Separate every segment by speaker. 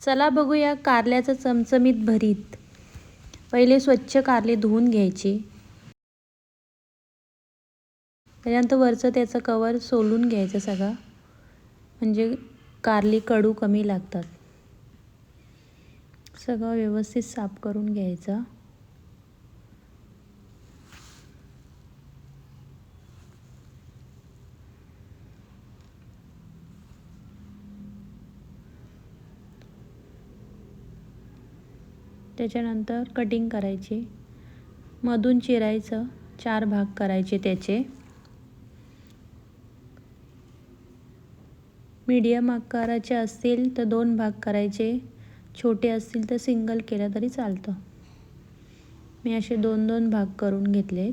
Speaker 1: चला बघूया कारल्याचं चमचमीत भरीत. पहिले स्वच्छ कारले धुवून घ्यायचे. त्याच्यानंतर वरचं त्याचं कवर सोलून घ्यायचं सगळं. म्हणजे कारली कडू कमी लागतात. सगळं व्यवस्थित साफ करून घ्यायचं. त्याच्यानंतर कटिंग करायची. मधून चिरायचं चार भाग करायचे त्याचे. मीडियम आकाराचे असतील तर दोन भाग करायचे. छोटे असतील तर सिंगल केलं तरी चालतं. मी असे दोन दोन भाग करून घेतले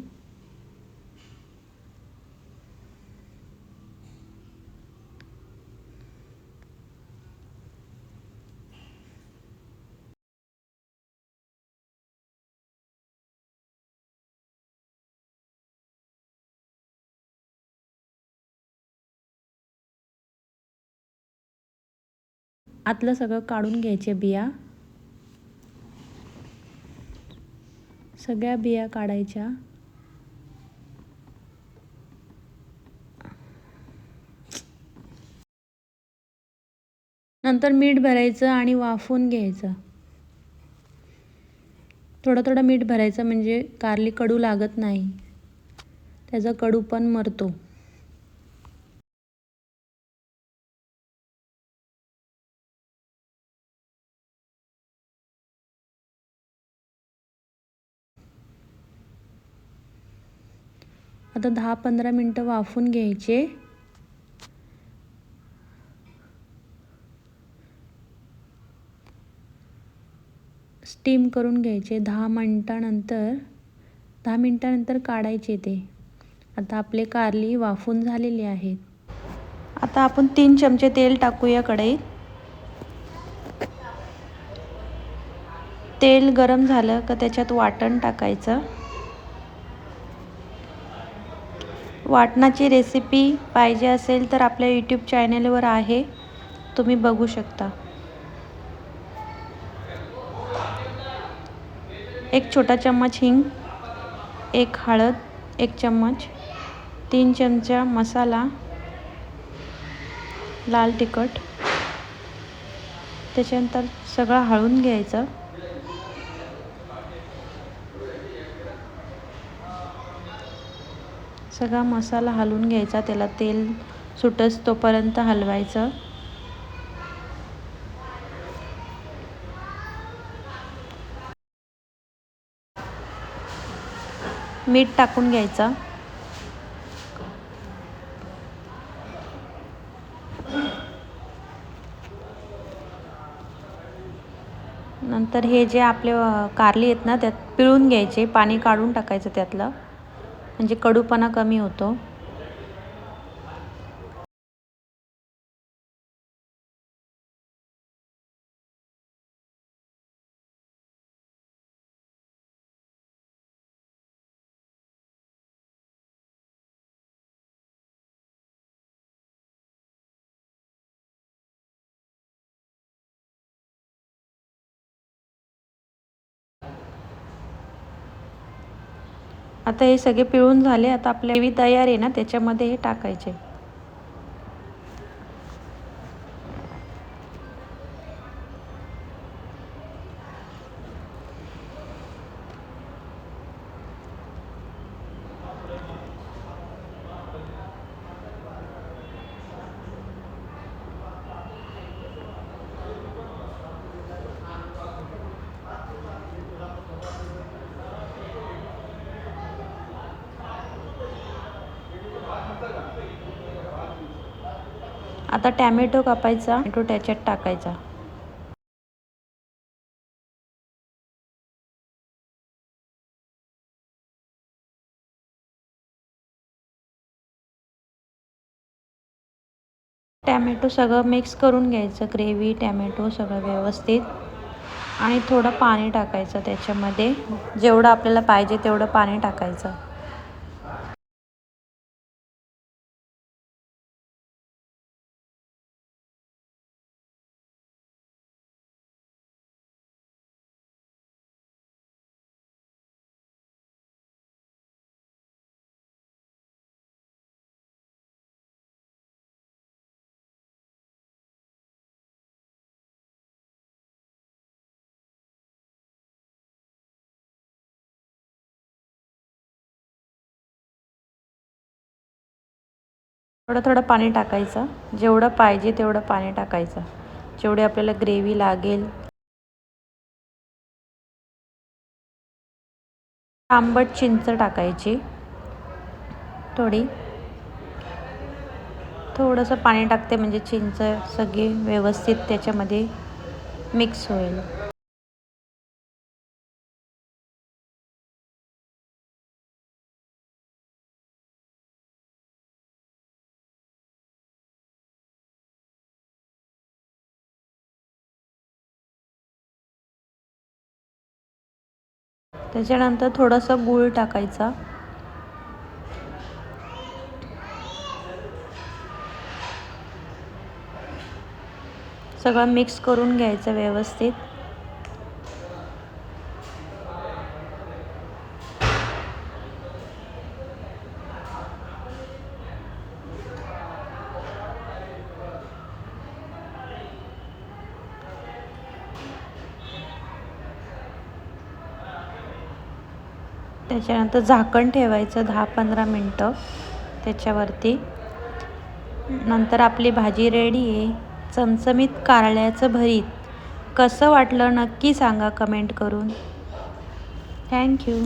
Speaker 1: आतलं सगळं काढून घ्यायचे बिया. सगळ्या बिया काढायच्या. नंतर मीठ भरायचं आणि वाफवून घ्यायचं. थोडं थोडं मीठ भरायचं म्हणजे कारली कडू लागत नाही. त्याचा कडू पण मरतो. आता दहा पंधरा मिनटं वाफून घ्यायचे. स्टीम करून घ्यायचे. दहा मिनटानंतर दहा मिनटानंतर काढायचे ते. आता आपले कारली वाफून झालेली आहेत. आता आपण तीन चमचे तेल टाकूया कढईत. तेल गरम झालं का त्याच्यात वाटण टाकायचं. वाटणाची रेसिपी पाहिजे असेल तर आपल्या यूट्यूब चॅनलवर आहे. तुम्ही बघू शकता. एक छोटा चम्मच हिंग एक हळद एक चम्मच तीन चमचा मसाला लाल तिखट त्याच्यानंतर सगळं हळून घ्यायचं. सगळा मसाला हलवून घ्यायचा त्याला तेल सुटस तोपर्यंत हलवायचं. मीठ टाकून घ्यायचं. नंतर हे जे आपले कारली आहेत ना त्यात पिळून घ्यायचे पाणी काढून टाकायचं त्यातलं. म्हणजे कडूपणा कमी होतो. आता हे सगळे पिळून झाले. आता आपल्या ग्रेव्ही तयार आहे ना त्याच्यामध्ये हे टाकायचे. आता टॅमॅटो कापायचा टॅमॅटो त्याच्यात टाकायचा. टॅमॅटो सगळं मिक्स करून घ्यायचं ग्रेव्ही टॅमॅटो सगळं व्यवस्थित. आणि थोडं पाणी टाकायचं त्याच्यामध्ये. जेवढं आपल्याला पाहिजे तेवढं पाणी टाकायचं. थोडं थोडं पाणी टाकायचं. जेवढं पाहिजे तेवढं पाणी टाकायचं. जेवढी आपल्याला ग्रेव्ही लागेल. आंबट चिंच टाकायची. थोडी. थोडंसं पाणी टाकते म्हणजे चिंच सगळी व्यवस्थित त्याच्यामध्ये मिक्स होईल. त्याच्यानंतर थोडंसं गूळ टाकायचा. सगळं मिक्स करून घ्यायचं व्यवस्थित. त्याच्यानंतर झाकण ठेवायचं दहा पंधरा मिनटं त्याच्यावरती. नंतर आपली भाजी रेडी आहे. चमचमीत कारल्याचं भरीत. कसं वाटलं नक्की सांगा कमेंट करून. थँक्यू